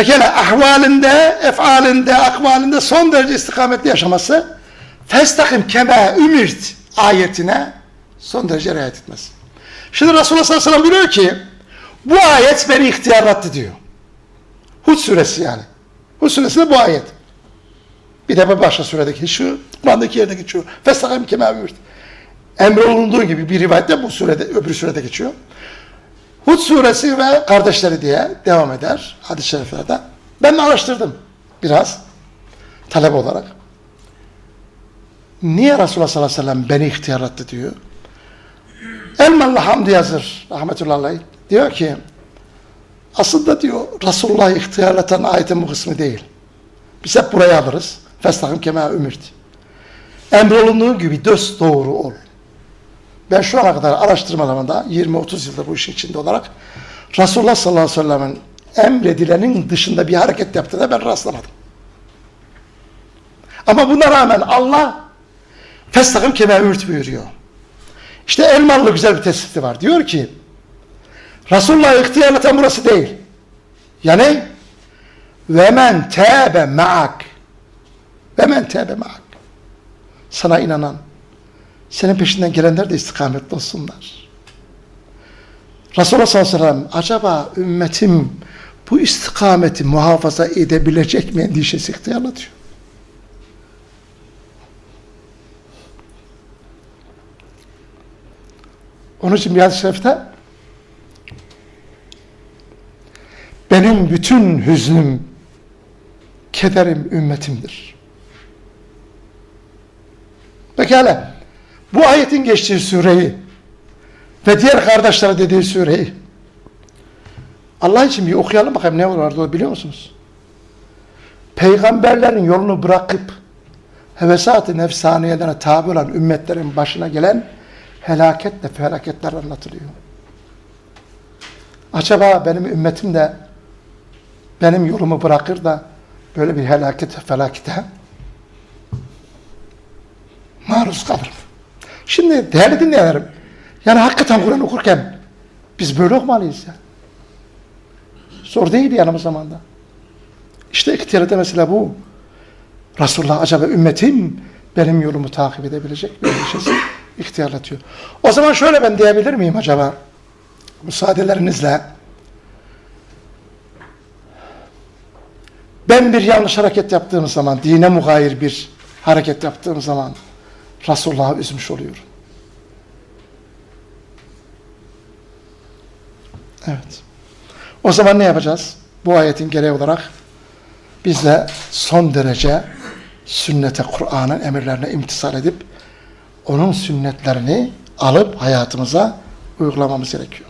Pekala ahvalinde, efalinde, akvalinde son derece istikametli yaşaması Festakim keme ümirt ayetine son derece riayet etmez. Şimdi Resulullah sallallahu aleyhi ve sellem buyuruyor ki bu ayet beni ihtiyarlattı diyor. Hud suresi yani. Hud suresinde bu ayet. Bir de başka suredeki şu, Kur'an'daki yerde geçiyor. Festakim keme ümirt. Emrolunduğu gibi bir rivayette bu surede, öbür surede geçiyor. Hud suresi ve kardeşleri diye devam eder hadis-i şeriflerde. Ben de araştırdım biraz talep olarak. Niye Resulullah sallallahu aleyhi ve sellem beni ihtiyarlattı diyor. Elmalı Hamdi yazır rahmetullahi aleyh. Diyor ki aslında diyor Resulullah'ı ihtiyarlatan ayetin bu kısmı değil. Biz hep buraya alırız. Festahım kema ümirt. Emrolunduğu gibi döst doğru ol. Ben şu ana kadar araştırmalarımda 20-30 yıldır bu işin içinde olarak Resulullah sallallahu aleyhi ve sellem'in emredilenin dışında bir hareket yaptığına ben rastlamadım. Ama buna rağmen Allah Festahım keme ürt buyuruyor. İşte Elmalı güzel bir tespiti var. Diyor ki Resulullah'ı ihtiyarlatan burası değil. Yani ve men tebe ma'ak ve men tebe ma'ak sana inanan senin peşinden gelenler de istikametli olsunlar. Resulullah sallallahu aleyhi ve sellem acaba ümmetim bu istikameti muhafaza edebilecek mi endişesi ihtiyarlatıyor. Onun için bir şerifte benim bütün hüznüm, kederim ümmetimdir. Pekala. Bu ayetin geçtiği sureyi ve diğer kardeşlere dediği sureyi Allah için bir okuyalım bakalım ne vardı o biliyor musunuz? Peygamberlerin yolunu bırakıp hevesat-ı nefsaniyelerine tabi olan ümmetlerin başına gelen helaketle felaketler anlatılıyor. Acaba benim ümmetim de benim yolumu bırakır da böyle bir helaket felakete maruz kalır. Şimdi değerli dinleyenlerim, yani hakikaten Kur'an okurken biz böyle okumalıyız ya. Zor değil yani bu zamanda. İşte ihtiyarda mesela bu. Resulullah acaba ümmetim benim yolumu takip edebilecek mi? Şeysi ihtiyarlatıyor. O zaman şöyle ben diyebilir miyim acaba? Müsaadelerinizle. Ben bir yanlış hareket yaptığım zaman, dine mugayir bir hareket yaptığım zaman Resulullah'ı üzmüş oluyorum. Evet. O zaman ne yapacağız? Bu ayetin gereği olarak biz de son derece sünnete, Kur'an'ın emirlerine imtisal edip onun sünnetlerini alıp hayatımıza uygulamamız gerekiyor.